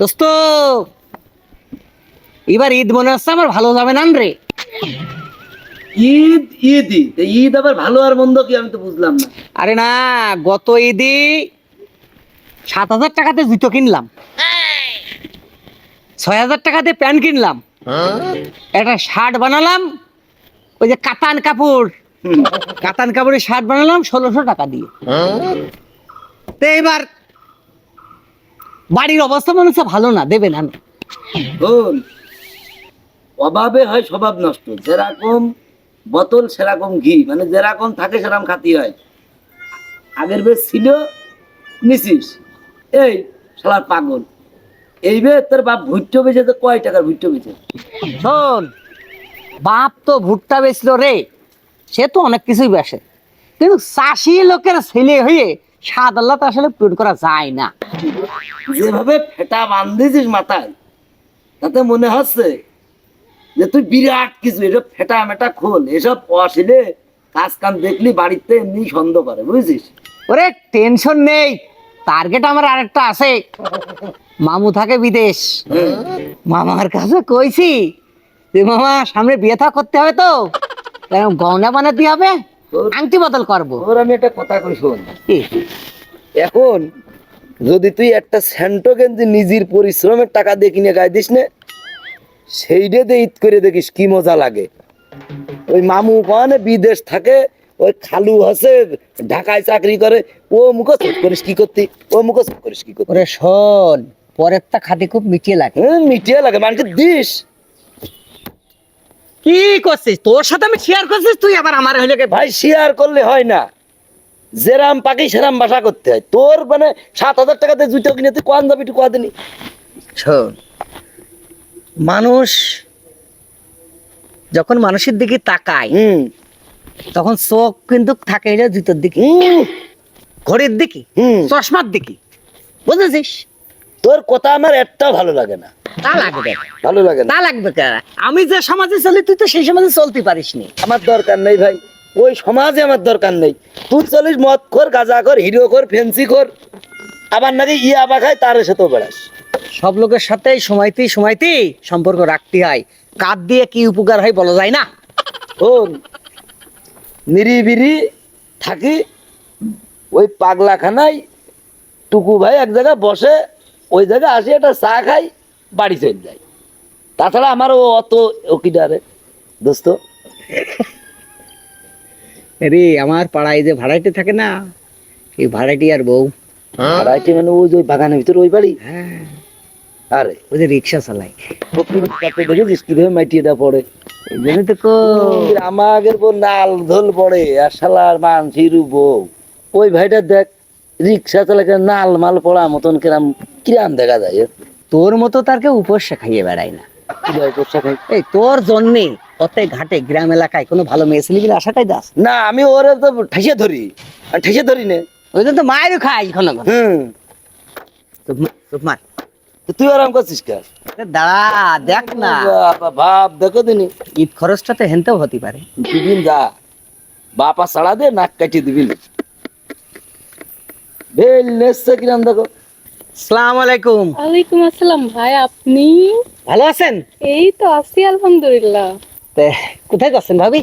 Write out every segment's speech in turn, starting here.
দোস্ত এবার ঈদ মনে হচ্ছে আমার ভালো যাবে না রে। ঈদ ঈদ ঈদ। আবার ভালো আর মন্দ কি আমি তো বুঝলাম না। আরে না গত ঈদে সাত হাজার টাকাতে জুতো কিনলাম। ছয় হাজার টাকাতে প্যান্ট কিনলাম। একটা শার্ট বানালাম ওই যে কাতান কাপড়। কাতান কাপড়ের শার্ট বানালাম ষোলোশো টাকা দিয়ে। তো এবার বাড়ির অবস্থা মনে হচ্ছে ভালো না দেবেন শোন অভাবে হয় স্বভাব নষ্ট। যেরকম বোতল সেরকম ঘি। মানে যেরকম থাকে সেরকম খাতি হয়। আগের বেশ ছিল নিছিস। এই শালার পাগল। এই বে তোর বাপ ভুট্টো বেচে তো কয় টাকার ভুট্টো বেচে? শোন বাপ তো ভুট্টা বেচলো রে সে তো অনেক কিছুই বেসে কিন্তু চাষি লোকের ছেলে হয়ে স্বাদ আল্লাহ তো আসলে পূরণ করা যায় না। যেভাবে ফেটা বান্ধিছিস মাথায়? তাতে মনে হচ্ছে যে তুই বিরাট কিছু এসব ফেটা মেটা খোল এসব অশিলে কাজ কাম দেখলি বাড়িতে এমনি সন্দেহ করে বুঝেছিস? ওরে টেনশন নেই টার্গেট আমার আরেকটা আছে। মামু থাকে বিদেশ। মামার কাছে কইছি যে মামা সামনে বিয়ে থা করতে হবে তো। গহনা বানাতে হবে আংটি বদল করব। ওর আমি একটা কথা কই শোন। এখন যদি তুই একটা স্যান্টো গেঞ্জি নিজের পরিশ্রমের টাকা দিয়ে কিনে গায়ে দিস না সেইটা দিয়ে ঈদ করে দেখিস কি মজা লাগে। ওই মামু কনে বিদেশ থাকে ওই খালু আছে ঢাকায় চাকরি করে ও মুখস্থ করিস কি করতি? ও মুখস্থ করিস কি করতি? শোন পরেরটা খাতে খুব মিটিয়ে লাগে। হ্যাঁ মিটিয়ে লাগে মানুষকে দিস। কি করছিস? তোর সাথে আমি শেয়ার করছিস তুই আবার আমার হইলে কে- ভাই শেয়ার করলে হয় না। যেরাম পাকি সেরাম বাসা করতে হয়। তোর মানে সাত হাজার টাকাতে জুতো কিনে তুই কোয়ান যাবি কোয়া দিনি? শোন মানুষ যখন মানুষের দিকে তাকায় হুম। তখন চোখ কিন্তু থাকে এটা জুতোর দিকে। ঘড়ির দিকে হুম। চশমার দিকে। বুঝেছিস? তোর কথা আমার একটা ভালো লাগে না। তা লাগবে ভালো লাগে না। তা লাগবে? আমি যে সমাজে চলি তুই তো সেই সমাজে চলতে পারিস নি আমার দরকার নেই ভাই। ওই সমাজে আমার দরকার নেই। তুই চলিস মদ কর গাঁজা কর হিরো কর ফেন্সি কর আবার নাকি ইয়া বা খায় তার সাথেও বেড়াস। সব লোকের সাথে সময়তেই সময়তেই সম্পর্ক রাখতে হয়। কার দিয়ে কি উপকার হয় বলা যায় না। ও নিরিবিরি থাকি ওই পাগলাখানায় টুকু ভাই এক জায়গায় বসে ওই জায়গায় আসি একটা চা খাই বাড়ি চলে যাই। তাছাড়া আমারও অত ওকিডারে দোস্ত। রে আমার পাড়ায় যে ভাড়াইতে থাকে না এই ভাড়াটি আর বউ। বাড়াইতে মানে ওই যে বাগানের ভিতরে ওই বাড়ি? হ্যাঁ। আরে ওই যে রিক্সা চালায়। কীভাবে মাইটিয়েটা পড়ে? জন্য তো কো। আমাদের বউ নাল ধল পড়ে আর শালার মানসির বউ। ওই ভাইটা দেখ রিক্সা চালাকে নাল মাল পড়া মতন কিরাম কিরাম দেখা যায় তোর মতো তার কেউ উপোস শেখাইয়ে বেড়ায় না? এই তোর জন্যে ঘাটে গ্রাম এলাকায় কোনো ভালো মেয়ে ছেলে আশাটাই দাস। না আমি ওরে তো ঠেসে ধরি। ঠেসে ধরি নে। ওই জন্য তো মায়েরও খাই হুম। মার, তুই আরাম করছিস কে? দাঁড়া দেখ না। ভাব দেখো দিনি। ঈদ খরচটা তো হেনতেও হতে পারে। দুদিন যা। বাপা সাড়া দে নাক কাটিয়ে দিবি না বেল নেসছে কিরাম দেখো। সালাম আলাইকুম ওয়ালাইকুম আসসালাম ভাই আপনি? ভালো আছেন? এই তো আছি আলহামদুলিল্লাহ। তে, কোথায় যাচ্ছেন ভাবি?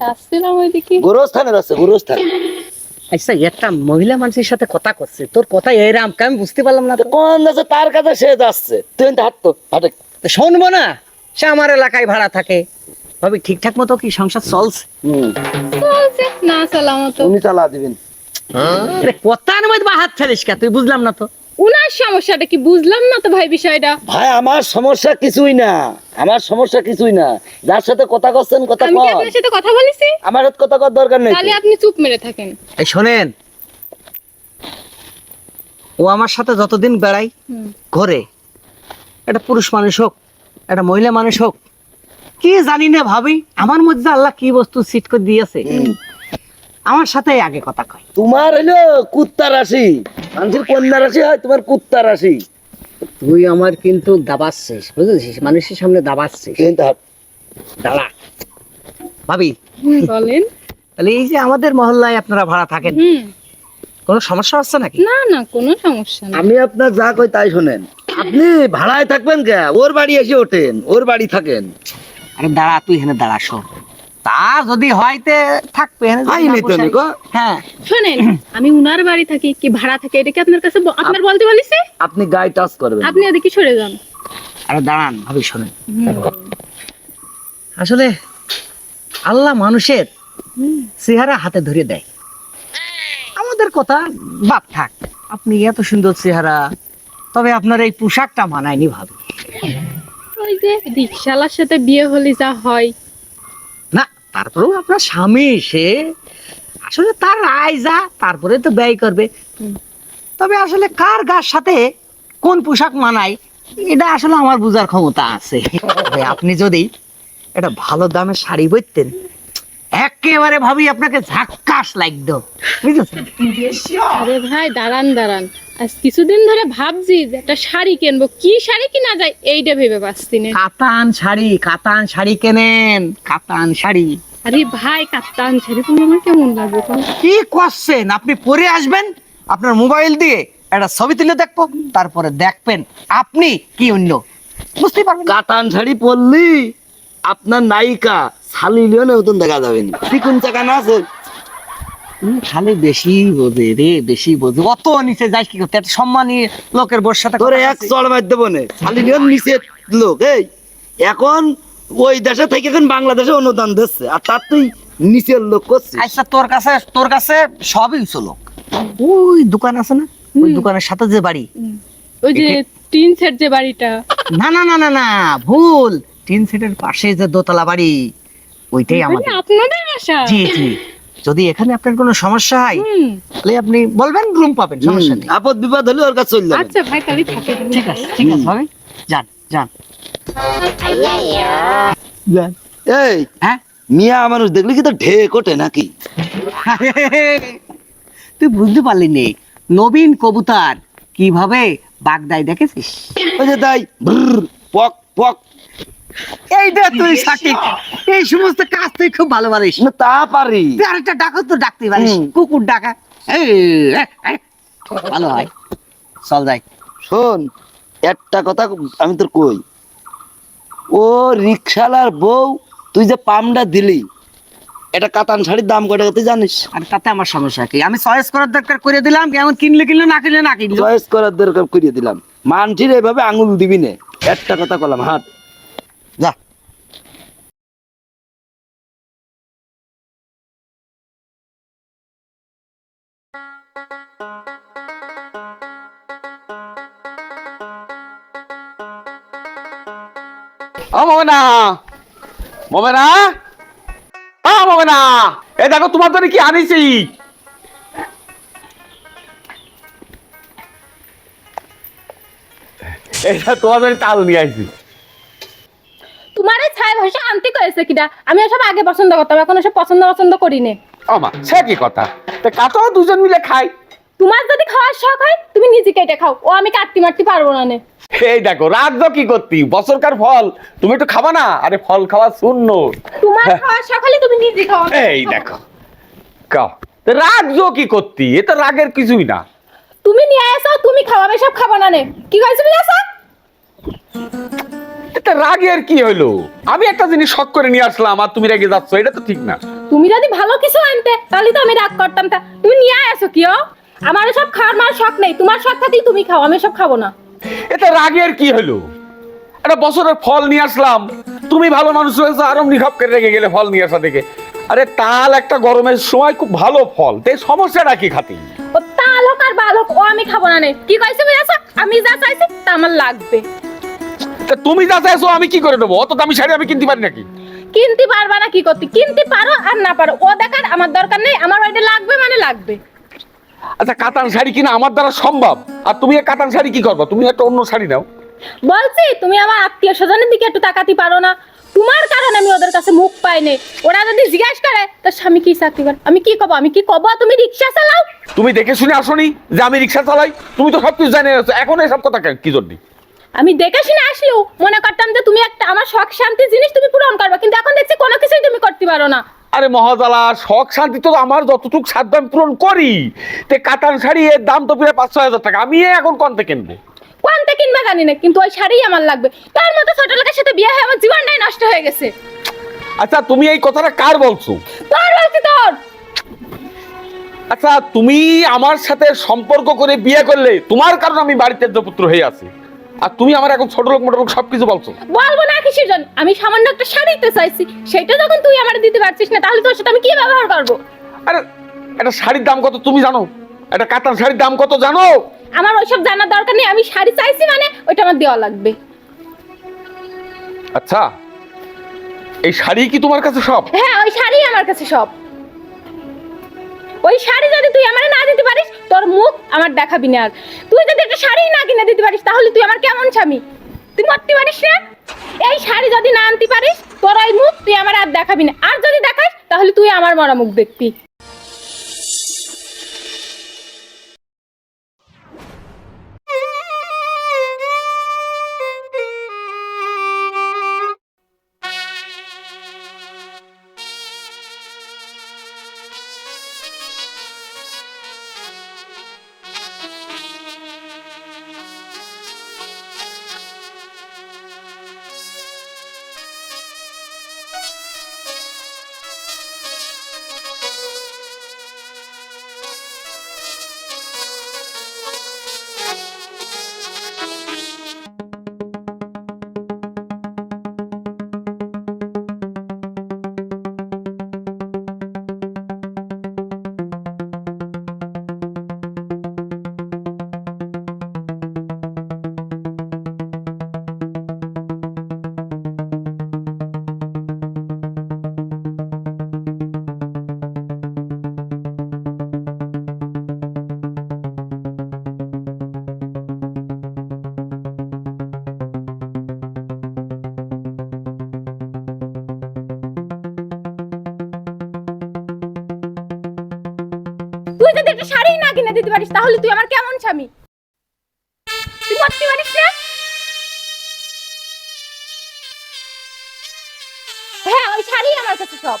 যাচ্ছিলাম ওইদিকে। গোরস্থানের আছে গোরস্থান। আচ্ছা একটা মহিলা মানুষের সাথে কথা করছে তোর কথা এরাম আমি বুঝতে পারলাম না কোন যাচ্ছে তার কাছে সে যাচ্ছে? তুই হাঁট তো হাঁটে। শুনব না সে আমার এলাকায় ভাড়া থাকে। ভাবি ঠিকঠাক মতো কি সংসার চলছে? চলছে না সালামত। উনি চালা দিবেন। আরে কথার বা হাত ফেলিস কে? তুই বুঝলাম না তো। উনার সমস্যাটা কি? বুঝলাম না তো ভাই বিষয়টা। ভাই আমার সমস্যা কিছুই না। আমার সমস্যা কিছুই না। যার সাথে কথা করছেন কথা আমি কি আপনার সাথে কথা বলেছি? আমার সাথে কথা কর দরকার নেই। তাহলে আপনি চুপ মেরে থাকেন। এই শোনেন। ও আমার সাথে যতদিন বেড়াই। ঘরে একটা পুরুষ মানুষ হোক একটা মহিলা মানুষ হোক কি জানি না ভাবি আমার মধ্যে আল্লাহ কি বস্তু সিট করে দিয়েছে। আমার সাথে আগে কথা কয়। তোমার হলো কুত্তা রাশি মানুষের কন্যা রাশি হয় তোমার কুত্তা রাশি তুই আমার কিন্তু দাবাচ্ছিস বুঝেছিস? মানুষের সামনে দাবাচ্ছিস। কিন্তু দাঁড়া। ভাবি। বলেন। তাহলে এই যে আমাদের মহল্লায় আপনারা ভাড়া থাকেন কোনো সমস্যা হচ্ছে নাকি? না না কোনো সমস্যা না আমি আপনার যা কই তাই শোনেন। আপনি ভাড়ায় থাকবেন কে? ওর বাড়ি এসে ওঠেন ওর বাড়ি থাকেন। আরে দাঁড়া তুই এখানে দাঁড়া শোন। তা যদি হয়তে থাকবে নিকো। হ্যাঁ। শোনেন আমি উনার বাড়ি থাকি কি ভাড়া থাকে এটা কি আপনার কাছে আপনার বলতে বলিছে? আপনি গায়ে টাচ করবেন। আপনি এদিকে সরে যান। আরে দাঁড়ান ভাবি শোনেন। আসলে আল্লাহ মানুষের চেহারা হাতে ধরে দেয়। আমাদের কথা বাপ থাক। আপনি এত সুন্দর চেহারা তবে আপনার এই পোশাকটা মানায়নি ভাবি। ওই যে রিক্সালার সাথে বিয়ে হলে যা হয় তারপরেও আপনার স্বামী সে আসলে তার রায় যা তারপরে তো ব্যয় করবে। তবে আসলে কার গার সাথে কোন পোশাক মানায় এটা আসলে আমার বোঝার ক্ষমতা আছে। আপনি যদি এটা ভালো দামে শাড়ি পরতেন একেবারে ভাবি আপনাকে ঝাক্কাস লাগতো বুঝেছেন? আরে ভাই দাঁড়ান দাঁড়ান। আজ কিছুদিন ধরে ভাবছি যে একটা শাড়ি কিনবো। কি শাড়ি কিনা যায় এইটা ভেবে পাচ্ছি না। কাতান শাড়ি কাতান শাড়ি কেনেন? কাতান শাড়ি। আরে ভাই কাপ্তান শাড়ি তুমি আমার কেমন লাগবে কি করছেন? আপনি পরে আসবেন আপনার মোবাইল দিয়ে একটা ছবি তুলে দেখব তারপরে দেখবেন আপনি কি অন্য। বুঝতে পারবেন কাতান শাড়ি পরলি? আপনার নায়িকা শালি লিওনে মতন দেখা যাবে না। চিকুন চাকা না আছে? খালি বেশি বোঝে রে বেশি বোঝে। অত নিচে যাই কি করতে? সম্মানী লোকের বোর সাথে কথা এক। চড় মার দেবো নে শালি লিওন নিচে লোক এই। এখন ওই দেশে থেকে এখন বাংলাদেশে অনুদান দিচ্ছে। আর তার তুই নিচের লোক করছিস। আচ্ছা তোর কাছে তোর কাছে সবই উঁচু লোক। ওই দোকান আছে না? ওই দোকানের সাথে যে বাড়ি। ওই যে টিন সেট যে বাড়িটা। না না না না না ভুল। তিন সিটের পাশে যে দোতলা বাড়ি ওইটাই মানে আমাদের। আপনাদের আশা? জি জি। যদি এখানে আপনার কোনো সমস্যা হয় তাহলে আপনি বলবেন রুম পাবেন সমস্যা নেই। আপদ বিপদ হলে ওর কাছে চলে যাবেন আচ্ছা ভাই কালি থাকে। ঠিক আছে ঠিক আছে ভাবি যান যান। যান। এই হ্যাঁ? মিয়া মানুষ দেখলি কি তো ঢেক ওঠে নাকি? তুই বুঝতে পারলি নে নবীন কবুতর কীভাবে বাগদাই দেখেছিস? ওই যে তাই পক পক। এইটা তুই এই সমস্ত কাজ তুই খুব ভালো পারিস। তা পারি। তুই আরেকটা ডাকো তো ডাকতে পারিস। কুকুর ডাকা। ভালো হয়। চল যাই। শোন একটা কথা আমি তোর কই? ও রিক্সালার বউ তুই যে পামটা দিলি এটা কাতান শাড়ির দাম কত তুই জানিস? আর তাতে আমার সমস্যা কি? আমি চয়েস করার দরকার করে দিলাম কেমন কিনলে কিনলে না কিনলে না কিনলে। চয়েস করার দরকার করিয়ে দিলাম। মানঠির এভাবে আঙুল দিবি নে। একটা কথা কলাম হাট। যা। এ দেখো তোমার জন্য কি আনিছি? এটা তোমার জন্য তাল নিয়ে আইছি। তোমার এই ছাই ভাষা আনতে কয়েছে কিটা আমি এসব আগে পছন্দ করতাম এখন এসব পছন্দ পছন্দ করি নে। আমা সে কি কথা? তা কাটো দুজন মিলে খাই। তোমার যদি খাওয়ার শখ হয় তুমি নিজে কেটে খাও ও আমি কাটতে মারতে পারব না নে। এই দেখো রাজ্য কি করতি? বছরকার ফল। তুমি একটু খাবা না? আরে ফল খাওয়া শূন্য। তোমার খাওয়ার শখ হলে তুমি নিজে খাও এই। দেখো কাও রাজ্য কি করতি? এ তো রাগের কিছুই না। তুমি নিয়ে আসো তুমি খাও আমি সব খাব না নে। কি কইছো তুমি আসো এটা রাগের কি হইল? আমি একটা জিনিস শখ করে নিয়ে আসলাম আর তুমি রেগে যাচ্ছ এটা তো ঠিক না। তুমি যদি ভালো কিছু আনতে তাহলে তো আমি রাগ করতাম তা। তুমি নিয়ে আসো কি ও? আমার সব খাওয়ার মার শখ নেই তোমার শখ থাকলেই তুমি খাও আমি সব খাব না। এটা রাগের কি হলো একটা বছরের ফল নিয়ে আসলাম তুমি ভালো মানুষ হয়েছো আরও নিঘাপ করে রেগে গেলে ফল নিয়ে আসা দেখে। আরে তাল একটা গরমের সময় খুব ভালো ফল তে সমস্যাটা কি খাতি? ও তাল হোক আর বাল হোক ও আমি খাব না নে। কি কইছো তুমি আসো আমি যা চাইছি তা আমার লাগবে। তুমি যা চাইছো আমি কি করে নেব? অত দামি শাড়ি আমি কিনতে পারি নাকি? কিনতে পারবা না কি করতে? কিনতে পারো আর না পারো। ও দেখার আমার দরকার নেই আমার ওইটা লাগবে মানে লাগবে। আচ্ছা কাতান শাড়ি কিনা আমার দ্বারা সম্ভব? আর তুমি এই কাতান শাড়ি কি করবা? তুমি একটা অন্য শাড়ি নাও। বলছি তুমি আমার আত্মীয় স্বজনের দিকে একটু তাকাতে পারো না। তোমার কারণে আমি ওদের কাছে মুখ পাইনি ওরা যদি জিজ্ঞাসা করে তোর স্বামী কি চাকরি করে? আমি কি কব? আমি কি কব? তুমি রিক্সা চালাও? তুমি দেখে শুনে আসনি যে আমি রিক্সা চালাই? তুমি তো সবকিছু জানে আছো। এখন এসব কথা কি জন্য? আমি দেখে শুনে আসলেও মনে করতাম যে তুমি একটা আমার শখ শান্তি জিনিস তুমি পূরণ করবে কিন্তু এখন দেখছি কোনো কিছুই তুমি করতে পারো না। আরে মহাজালা শখ শান্তি তো আমার যতটুকু সাধ্য আমি পূরণ করি। তে কাতান শাড়ি এর দাম তো প্রায় পাঁচ ছয় হাজার টাকা আমি এখন কনতে কিনবো? কোনটা কিনবে জানি না কিন্তু ওই শাড়ি আমার লাগবে। তার মতো ছোট লোকের সাথে বিয়ে হয়ে আমার জীবনটাই নষ্ট হয়ে গেছে। আচ্ছা তুমি এই কথাটা কার বলছো? তোর বলছি তোর। আচ্ছা তুমি আমার সাথে সম্পর্ক করে বিয়ে করলে তোমার কারণে আমি বাড়িতে পুত্র হয়ে আছি। আর তুমি আমার এখন ছোট লোক মোটো লোক সবকিছু বলছো। বলব না কিসের জন্য? আমি সামান্য একটা শাড়িতে চাইছি। সেটা যখন তুই আমার দিতে পারছিস না তাহলে তোর সাথে আমি কি ব্যবহার করব? আরে একটা শাড়ির দাম কত তুমি জানো? একটা কাতান শাড়ির দাম কত জানো? আমার ওইসব জানার দরকার নেই আমি শাড়ি চাইছি মানে ওইটা আমার দেওয়া লাগবে। আচ্ছা এই শাড়ি কি তোমার কাছে সব? হ্যাঁ ওই শাড়ি আমার কাছে সব। ওই শাড়ি যদি তুই আমার না দিতে পারিস, তোর মুখ আমার দেখাবি না আর। তুই যদি একটা শাড়ি না কিনে দিতে পারিস, তাহলে তুই আমার কেমন স্বামী? তুই মরতে পারিস না? এই শাড়ি যদি না আনতে পারিস, তোর ওই মুখ তুই আমার আর দেখাবি না। আর যদি দেখাস, তাহলে তুই আমার মরা মুখ দেখবি। একটা শাড়ি না কিনে দিতে পারিস, তাহলে তুই আমার কেমন স্বামী? তুই করতে পারিস না? হ্যাঁ ওই শাড়ি আমার কাছে সব।